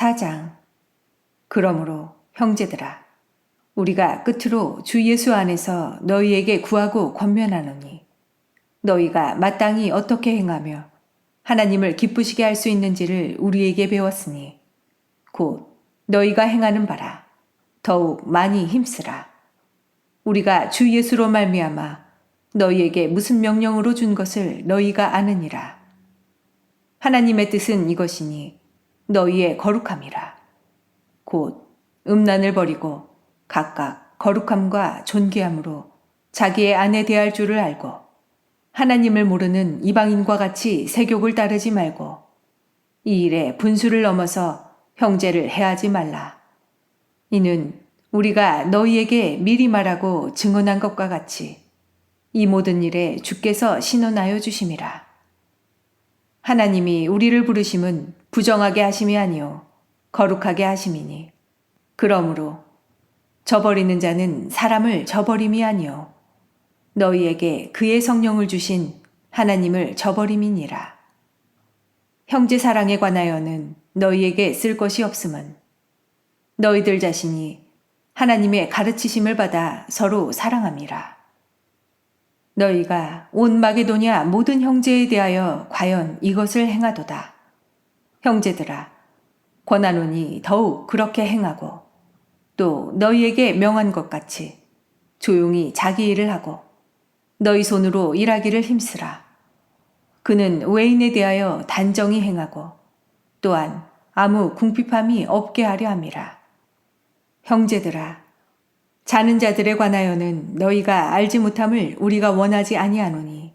4장. 그러므로 형제들아 우리가 끝으로 주 예수 안에서 너희에게 구하고 권면하노니 너희가 마땅히 어떻게 행하며 하나님을 기쁘시게 할 수 있는지를 우리에게 배웠으니 곧 너희가 행하는 바라. 더욱 많이 힘쓰라. 우리가 주 예수로 말미암아 너희에게 무슨 명령으로 준 것을 너희가 아느니라. 하나님의 뜻은 이것이니 너희의 거룩함이라. 곧 음란을 버리고 각각 거룩함과 존귀함으로 자기의 아내 대할 줄을 알고 하나님을 모르는 이방인과 같이 세욕을 따르지 말고 이 일에 분수를 넘어서 형제를 해하지 말라. 이는 우리가 너희에게 미리 말하고 증언한 것과 같이 이 모든 일에 주께서 신원하여 주심이라. 하나님이 우리를 부르심은 부정하게 하심이 아니요 거룩하게 하심이니. 그러므로 저버리는 자는 사람을 저버림이 아니요 너희에게 그의 성령을 주신 하나님을 저버림이니라. 형제 사랑에 관하여는 너희에게 쓸 것이 없음은 너희들 자신이 하나님의 가르치심을 받아 서로 사랑함이라. 너희가 온 마게도냐 모든 형제에 대하여 과연 이것을 행하도다. 형제들아, 권하노니 더욱 그렇게 행하고 또 너희에게 명한 것 같이 조용히 자기 일을 하고 너희 손으로 일하기를 힘쓰라. 그는 외인에 대하여 단정히 행하고 또한 아무 궁핍함이 없게 하려 함이라. 형제들아, 자는 자들에 관하여는 너희가 알지 못함을 우리가 원하지 아니하노니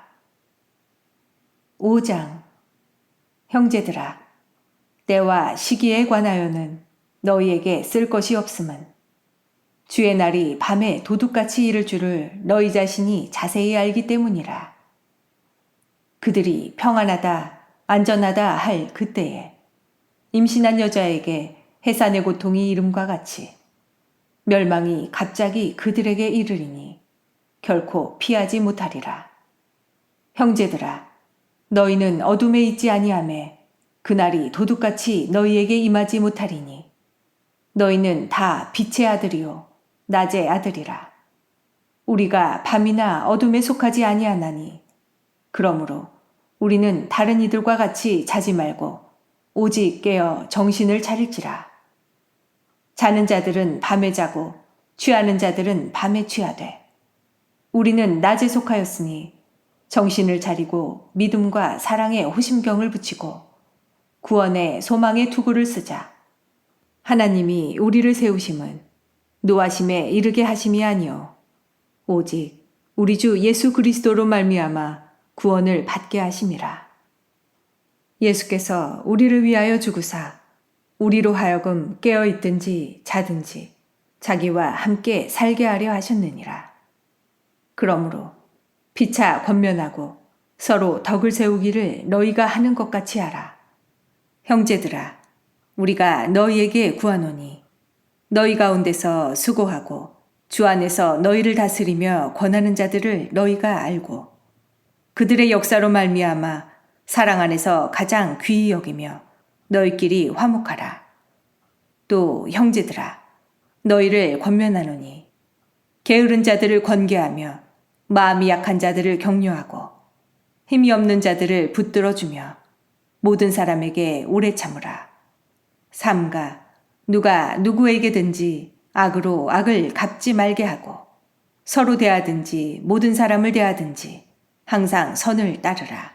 5장 형제들아 때와 시기에 관하여는 너희에게 쓸 것이 없음은 주의 날이 밤에 도둑같이 이를 줄을 너희 자신이 자세히 알기 때문이라. 그들이 평안하다, 안전하다 할 그때에 임신한 여자에게 해산의 고통이 이름과 같이 멸망이 갑자기 그들에게 이르리니 결코 피하지 못하리라. 형제들아, 너희는 어둠에 있지 아니하매 그날이 도둑같이 너희에게 임하지 못하리니 너희는 다 빛의 아들이요 낮의 아들이라. 우리가 밤이나 어둠에 속하지 아니하나니 그러므로 우리는 다른 이들과 같이 자지 말고 오직 깨어 정신을 차릴지라. 자는 자들은 밤에 자고 취하는 자들은 밤에 취하되 우리는 낮에 속하였으니 정신을 차리고 믿음과 사랑의 호심경을 붙이고 구원의 소망의 투구를 쓰자. 하나님이 우리를 세우심은 노하심에 이르게 하심이 아니요 오직 우리 주 예수 그리스도로 말미암아 구원을 받게 하심이라. 예수께서 우리를 위하여 죽으사 우리로 하여금 깨어 있든지 자든지 자기와 함께 살게 하려 하셨느니라. 그러므로 피차 권면하고 서로 덕을 세우기를 너희가 하는 것 같이 하라. 형제들아, 우리가 너희에게 구하노니 너희 가운데서 수고하고 주 안에서 너희를 다스리며 권하는 자들을 너희가 알고 그들의 역사로 말미암아 사랑 안에서 가장 귀히 여기며 너희끼리 화목하라. 또 형제들아, 너희를 권면하노니 게으른 자들을 권계하며 마음이 약한 자들을 격려하고 힘이 없는 자들을 붙들어주며 모든 사람에게 오래 참으라. 삼가 누가 누구에게든지 악으로 악을 갚지 말게 하고 서로 대하든지 모든 사람을 대하든지 항상 선을 따르라.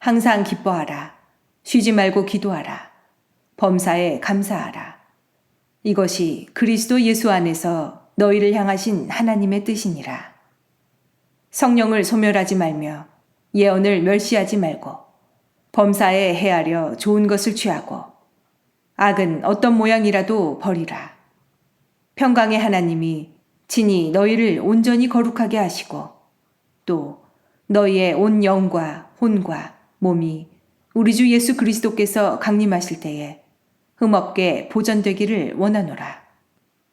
항상 기뻐하라. 쉬지 말고 기도하라. 범사에 감사하라. 이것이 그리스도 예수 안에서 너희를 향하신 하나님의 뜻이니라. 성령을 소멸하지 말며 예언을 멸시하지 말고 범사에 헤아려 좋은 것을 취하고 악은 어떤 모양이라도 버리라. 평강의 하나님이 친히 너희를 온전히 거룩하게 하시고 또 너희의 온 영과 혼과 몸이 우리 주 예수 그리스도께서 강림하실 때에 흠없게 보전되기를 원하노라.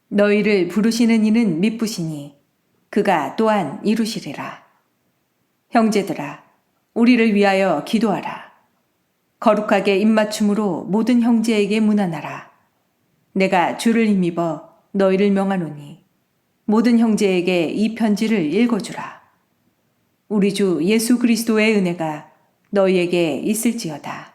너희를 부르시는 이는 미쁘시니 그가 또한 이루시리라. 형제들아, 우리를 위하여 기도하라. 거룩하게 입맞춤으로 모든 형제에게 문안하라. 내가 주를 힘입어 너희를 명하노니 모든 형제에게 이 편지를 읽어주라. 우리 주 예수 그리스도의 은혜가 너희에게 있을지어다.